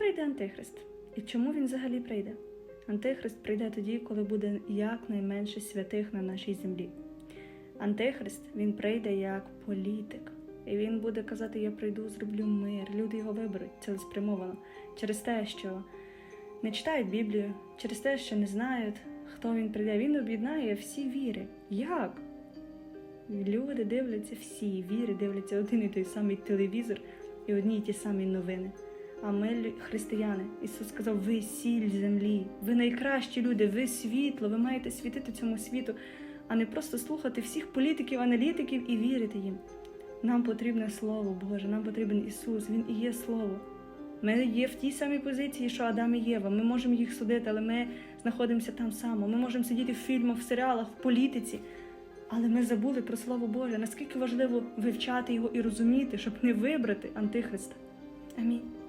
прийде Антихрист? І чому він взагалі прийде? Антихрист прийде тоді, коли буде якнайменше святих на нашій землі. Антихрист він прийде як політик. І він буде казати: Я прийду, зроблю мир. Люди його виберуть цілеспрямовано через те, що не читають Біблію, через те, що не знають, хто він прийде. Він об'єднає всі віри. Як? Люди дивляться всі віри, дивляться один і той самий телевізор і одні й ті самі новини. А ми християни. Ісус сказав: ви сіль землі, ви найкращі люди, ви світло, ви маєте світити цьому світу, а не просто слухати всіх політиків, аналітиків і вірити їм. Нам потрібне Слово Боже, нам потрібен Ісус, Він і є Слово. Ми є в тій самій позиції, що Адам і Єва. Ми можемо їх судити, але ми знаходимося там само. Ми можемо сидіти в фільмах, в серіалах, в політиці. Але ми забули про Слово Боже. Наскільки важливо вивчати його і розуміти, щоб не вибрати Антихриста. Амінь.